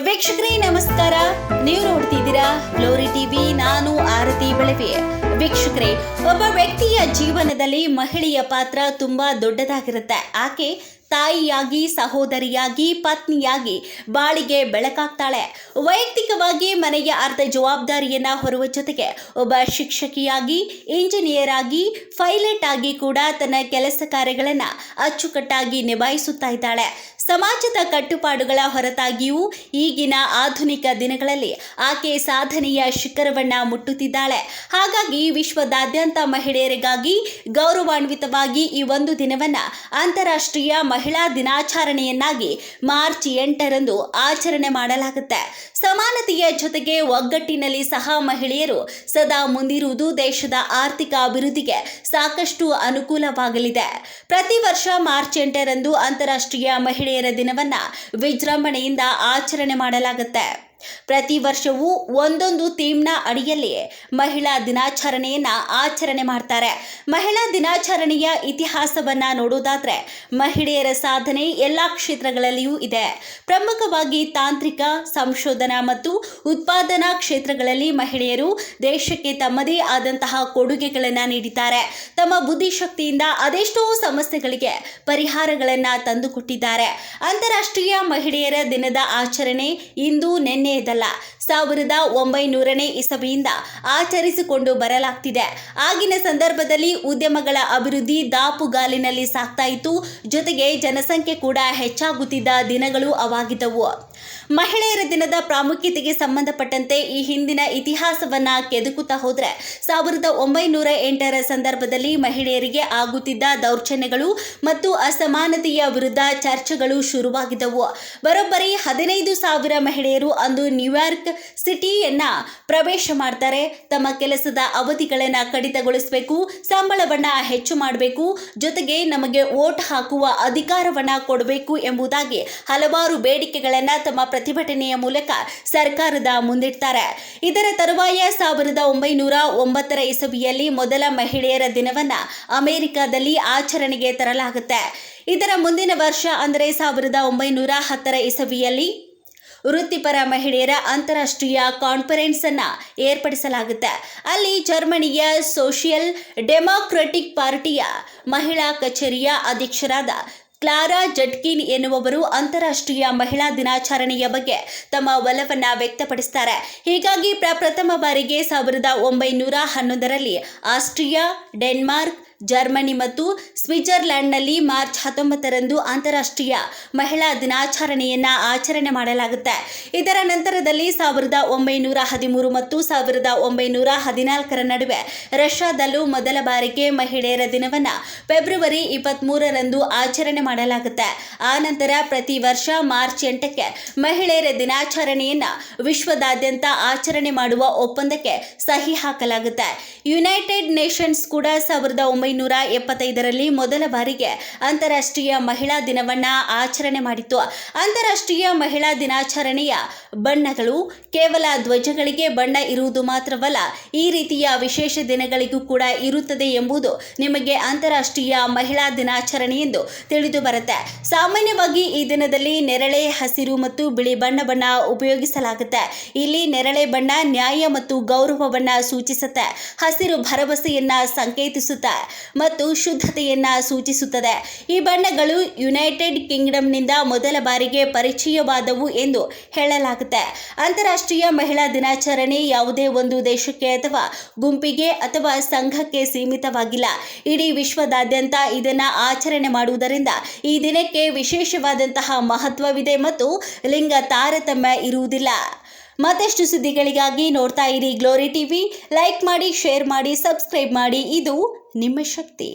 ವೀಕ್ಷಕರೇ, ನಮಸ್ಕಾರ. ನೀವು ನೋಡ್ತಿದ್ದೀರಾ ಗ್ಲೋರಿ ಟಿವಿ, ನಾನು ಆರತಿ ಬೆಳವೆ. ವೀಕ್ಷಕರೇ, ಒಬ್ಬ ವ್ಯಕ್ತಿಯ ಜೀವನದಲ್ಲಿ ಮಹಿಳೆಯ ಪಾತ್ರ ತುಂಬಾ ದೊಡ್ಡದಾಗಿರುತ್ತೆ. ಆಕೆ ತಾಯಿಯಾಗಿ, ಸಹೋದರಿಯಾಗಿ, ಪತ್ನಿಯಾಗಿ ಬಾಳಿಗೆ ಬೆಳಕಾಗ್ತಾಳೆ. ವೈಯಕ್ತಿಕವಾಗಿ ಮನೆಯ ಅರ್ಧ ಜವಾಬ್ದಾರಿಯನ್ನ ಹೊರುವ ಜೊತೆಗೆ ಒಬ್ಬ ಶಿಕ್ಷಕಿಯಾಗಿ ಇಂಜಿನಿಯರ್ ಆಗಿ ಪೈಲಟ್ ಆಗಿ ಕೂಡ ತನ್ನ ಕೆಲಸ ಕಾರ್ಯಗಳನ್ನು ಅಚ್ಚುಕಟ್ಟಾಗಿ ನಿಭಾಯಿಸುತ್ತಾ ಇದ್ದಾಳೆ. ಸಮಾಜದ ಕಟ್ಟುಪಾಡುಗಳ ಹೊರತಾಗಿಯೂ ಈಗಿನ ಆಧುನಿಕ ದಿನಗಳಲ್ಲಿ ಆಕೆ ಸಾಧನೆಯ ಶಿಖರವನ್ನ ಮುಟ್ಟುತ್ತಿದ್ದಾಳೆ. ಹಾಗಾಗಿ ವಿಶ್ವದಾದ್ಯಂತ ಮಹಿಳೆಯರಿಗಾಗಿ ಗೌರವಾನ್ವಿತವಾಗಿ ಈ ಒಂದು ದಿನವನ್ನ ಅಂತಾರಾಷ್ಟ್ರೀಯ ಮಹಿಳಾ ದಿನಾಚರಣೆಯನ್ನಾಗಿ ಮಾರ್ಚ್ ಎಂಟರಂದು ಆಚರಣೆ ಮಾಡಲಾಗುತ್ತೆ. ಸಮಾನತೆಯ ಜೊತೆಗೆ ಒಗ್ಗಟ್ಟಿನಲ್ಲಿ ಸಹ ಮಹಿಳೆಯರು ಸದಾ ಮುಂದಿರುವುದು ದೇಶದ ಆರ್ಥಿಕ ಅಭಿವೃದ್ಧಿಗೆ ಸಾಕಷ್ಟು ಅನುಕೂಲವಾಗಲಿದೆ. ಪ್ರತಿ ವರ್ಷ ಮಾರ್ಚ್ ಎಂಟರಂದು ಅಂತಾರಾಷ್ಟ್ರೀಯ ಮಹಿಳೆಯರ ದಿನವನ್ನ ವಿಜೃಂಭಣೆಯಿಂದ ಆಚರಣೆ ಮಾಡಲಾಗುತ್ತೆ. ಪ್ರತಿ ವರ್ಷವೂ ಒಂದೊಂದು ಥೀಮ್ನ ಅಡಿಯಲ್ಲಿ ಮಹಿಳಾ ದಿನಾಚರಣೆಯನ್ನ ಆಚರಣೆ ಮಾಡ್ತಾರೆ. ಮಹಿಳಾ ದಿನಾಚರಣೆಯ ಇತಿಹಾಸವನ್ನ ನೋಡೋದಾದ್ರೆ ಮಹಿಳೆಯರ ಸಾಧನೆ ಎಲ್ಲಾ ಕ್ಷೇತ್ರಗಳಲ್ಲಿಯೂ ಇದೆ. ಪ್ರಮುಖವಾಗಿ ತಾಂತ್ರಿಕ, ಸಂಶೋಧನಾ ಮತ್ತು ಉತ್ಪಾದನಾ ಕ್ಷೇತ್ರಗಳಲ್ಲಿ ಮಹಿಳೆಯರು ದೇಶಕ್ಕೆ ತಮ್ಮದೇ ಆದಂತಹ ಕೊಡುಗೆಗಳನ್ನು ನೀಡಿದ್ದಾರೆ. ತಮ್ಮ ಬುದ್ಧಿಶಕ್ತಿಯಿಂದ ಅದೆಷ್ಟೋ ಸಮಸ್ಯೆಗಳಿಗೆ ಪರಿಹಾರಗಳನ್ನ ತಂದುಕೊಟ್ಟಿದ್ದಾರೆ. ಅಂತಾರಾಷ್ಟ್ರೀಯ ಮಹಿಳೆಯರ ದಿನದ ಆಚರಣೆ ಇಂದು ನಿನ್ನೆಯದಲ್ಲ ಸಾವಿರದ ಒಂಬೈನೂರನೇ ಇಸವಿಯಿಂದ ಆಚರಿಸಿಕೊಂಡು ಬರಲಾಗ್ತಿದೆ. ಆಗಿನ ಸಂದರ್ಭದಲ್ಲಿ ಉದ್ಯಮಗಳ ಅಭಿವೃದ್ಧಿ ದಾಪುಗಾಲಿನಲ್ಲಿ ಸಾಗ್ತಾ ಇತ್ತು. ಜೊತೆಗೆ ಜನಸಂಖ್ಯೆ ಕೂಡ ಹೆಚ್ಚಾಗುತ್ತಿದ್ದ ದಿನಗಳು ಅವಾಗಿದ್ದವು. ಮಹಿಳೆಯರ ದಿನದ ಪ್ರಾಮುಖ್ಯತೆಗೆ ಸಂಬಂಧಪಟ್ಟಂತೆ ಈ ಹಿಂದಿನ ಇತಿಹಾಸವನ್ನ ಕೆದುಕುತ್ತಾ ಹೋದ್ರೆ ಸಾವಿರದ ಒಂಬೈನೂರ ಎಂಟರ ಸಂದರ್ಭದಲ್ಲಿ ಮಹಿಳೆಯರಿಗೆ ಆಗುತ್ತಿದ್ದ ದೌರ್ಜನ್ಯಗಳು ಮತ್ತು ಅಸಮಾನತೆಯ ವಿರುದ್ಧ ಚರ್ಚೆಗಳು ಶುರುವಾಗಿದ್ದವು. ಬರೋಬ್ಬರಿ ಹದಿನೈದು ಸಾವಿರ ಮಹಿಳೆಯರು ಅಂದು ನ್ಯೂಯಾರ್ಕ್ ಸಿಟಿಯನ್ನ ಪ್ರವೇಶ ಮಾಡ್ತಾರೆ. ತಮ್ಮ ಕೆಲಸದ ಅವಧಿಗಳನ್ನ ಕಡಿತಗೊಳಿಸಬೇಕು, ಸಂಬಳವನ್ನ ಹೆಚ್ಚು ಮಾಡಬೇಕು, ಜೊತೆಗೆ ನಮಗೆ ವೋಟ್ ಹಾಕುವ ಅಧಿಕಾರವನ್ನ ಕೊಡಬೇಕು ಎಂಬುದಾಗಿ ಹಲವಾರು ಬೇಡಿಕೆಗಳನ್ನ ತಮ್ಮ ಪ್ರತಿಭಟನೆಯ ಮೂಲಕ ಸರ್ಕಾರದ ಮುಂದಿಡ್ತಾರೆ. ಇದರ ತರುವಾಯ ಸಾವಿರದ ಒಂಬೈನೂರ ಒಂಬತ್ತರ ಇಸವಿಯಲ್ಲಿ ಮೊದಲ ಮಹಿಳೆಯರ ದಿನವನ್ನ ಅಮೆರಿಕದಲ್ಲಿ ಆಚರಣೆಗೆ ತರಲಾಗುತ್ತೆ. ಇದರ ಮುಂದಿನ ವರ್ಷ ಅಂದರೆ ಸಾವಿರದ ಒಂಬೈನೂರ ಹತ್ತರ ಇಸವಿಯಲ್ಲಿ ವೃತ್ತಿಪರ ಮಹಿಳೆಯರ ಅಂತಾರಾಷ್ಟ್ರೀಯ ಕಾನ್ಫರೆನ್ಸ್ ಅನ್ನ ಏರ್ಪಡಿಸಲಾಗುತ್ತೆ. ಅಲ್ಲಿ ಜರ್ಮನಿಯ ಸೋಷಿಯಲ್ ಡೆಮಾಕ್ರೆಟಿಕ್ ಪಾರ್ಟಿಯ ಮಹಿಳಾ ಕಚೇರಿಯ ಅಧ್ಯಕ್ಷರಾದ ಕ್ಲಾರಾ ಜಟ್ಕಿನ್ ಎನ್ನುವವರು ಅಂತಾರಾಷ್ಟ್ರೀಯ ಮಹಿಳಾ ದಿನಾಚರಣೆಯ ಬಗ್ಗೆ ತಮ್ಮ ಒಲವನ್ನು ವ್ಯಕ್ತಪಡಿಸುತ್ತಾರೆ ಹೀಗಾಗಿ ಪ್ರಪ್ರಥಮ ಬಾರಿಗೆ ಸಾವಿರದ ಒಂಬೈನೂರ ಹನ್ನೊಂದರಲ್ಲಿ ಆಸ್ಟ್ರಿಯಾ, ಡೆನ್ಮಾರ್ಕ್ ಜರ್ಮನಿ ಮತ್ತು ಸ್ವಿಟ್ಜರ್ಲ್ಯಾಂಡ್ನಲ್ಲಿ ಮಾರ್ಚ್ ಹತ್ತೊಂಬತ್ತರಂದು ಅಂತಾರಾಷ್ಟ್ರೀಯ ಮಹಿಳಾ ದಿನಾಚರಣೆಯನ್ನು ಆಚರಣೆ ಮಾಡಲಾಗುತ್ತೆ. ಇದರ ನಂತರದಲ್ಲಿ ಸಾವಿರದ ಒಂಬೈನೂರ ಹದಿಮೂರು ಮತ್ತು ಸಾವಿರದ ಒಂಬೈನೂರ ಹದಿನಾಲ್ಕರ ನಡುವೆ ರಷ್ಯಾದಲ್ಲೂ ಮೊದಲ ಬಾರಿಗೆ ಮಹಿಳೆಯರ ದಿನವನ್ನ ಫೆಬ್ರವರಿ ಇಪ್ಪತ್ತ್ಮೂರರಂದು ಆಚರಣೆ ಮಾಡಲಾಗುತ್ತೆ. ಆ ನಂತರ ಪ್ರತಿ ವರ್ಷ ಮಾರ್ಚ್ ಎಂಟಕ್ಕೆ ಮಹಿಳೆಯರ ದಿನಾಚರಣೆಯನ್ನ ವಿಶ್ವದಾದ್ಯಂತ ಆಚರಣೆ ಮಾಡುವ ಒಪ್ಪಂದಕ್ಕೆ ಸಹಿ ಹಾಕಲಾಗುತ್ತೆ. ಯುನೈಟೆಡ್ ನೇಷನ್ಸ್ ಕೂಡ ಸಾವಿರದ ಒಂಬೈನೂರ ಎಪ್ಪತ್ತೈದರಲ್ಲಿ ಮೊದಲ ಬಾರಿಗೆ ಅಂತಾರಾಷ್ಟ್ರೀಯ ಮಹಿಳಾ ದಿನವನ್ನ ಆಚರಣೆ ಮಾಡಿತ್ತು. ಅಂತಾರಾಷ್ಟ್ರೀಯ ಮಹಿಳಾ ದಿನಾಚರಣೆಯ ಬಣ್ಣಗಳು ಕೇವಲ ಧ್ವಜಗಳಿಗೆ ಬಣ್ಣ ಇರುವುದು ಮಾತ್ರವಲ್ಲ, ಈ ರೀತಿಯ ವಿಶೇಷ ದಿನಗಳಿಗೂ ಕೂಡ ಇರುತ್ತದೆ ಎಂಬುದು ನಿಮಗೆ ಅಂತಾರಾಷ್ಟ್ರೀಯ ಮಹಿಳಾ ದಿನಾಚರಣೆ ಎಂದು ತಿಳಿದು ಬರುತ್ತೆ. ಸಾಮಾನ್ಯವಾಗಿ ಈ ದಿನದಲ್ಲಿ ನೆರಳೆ, ಹಸಿರು ಮತ್ತು ಬಿಳಿ ಬಣ್ಣ ಬಣ್ಣ ಉಪಯೋಗಿಸಲಾಗುತ್ತೆ. ಇಲ್ಲಿ ನೆರಳೆ ಬಣ್ಣ ನ್ಯಾಯ ಮತ್ತು ಗೌರವವನ್ನ ಸೂಚಿಸುತ್ತೆ. ಹಸಿರು ಭರವಸೆಯನ್ನ ಸಂಕೇತಿಸುತ್ತೆ. ಮತ್ತು ಶುದ್ಧತೆಯನ್ನು ಸೂಚಿಸುತ್ತದೆ. ಈ ಬಣ್ಣಗಳು ಯುನೈಟೆಡ್ ಕಿಂಗ್ಡಮ್ನಿಂದ ಮೊದಲ ಬಾರಿಗೆ ಪರಿಚಯವಾದವು ಎಂದು ಹೇಳಲಾಗುತ್ತೆ. ಅಂತಾರಾಷ್ಟ್ರೀಯ ಮಹಿಳಾ ದಿನಾಚರಣೆ ಯಾವುದೇ ಒಂದು ದೇಶಕ್ಕೆ ಅಥವಾ ಗುಂಪಿಗೆ ಅಥವಾ ಸಂಘಕ್ಕೆ ಸೀಮಿತವಾಗಿಲ್ಲ. ಇಡೀ ವಿಶ್ವದಾದ್ಯಂತ ಇದನ್ನು ಆಚರಣೆ ಮಾಡುವುದರಿಂದ ಈ ದಿನಕ್ಕೆ ವಿಶೇಷವಾದಂತಹ ಮಹತ್ವವಿದೆ ಮತ್ತು ಲಿಂಗ ತಾರತಮ್ಯ ಇರುವುದಿಲ್ಲ. ಮತ್ತಷ್ಟು ಸುದ್ದಿಗಳಿಗಾಗಿ ನೋಡ್ತಾ ಇರಿ ಗ್ಲೋರಿ ಟಿವಿ ಲೈಕ್ ಮಾಡಿ ಶೇರ್ ಮಾಡಿ ಸಬ್ಸ್ಕ್ರೈಬ್ ಮಾಡಿ. ಇದು ನಿಮ್ಮ ಶಕ್ತಿ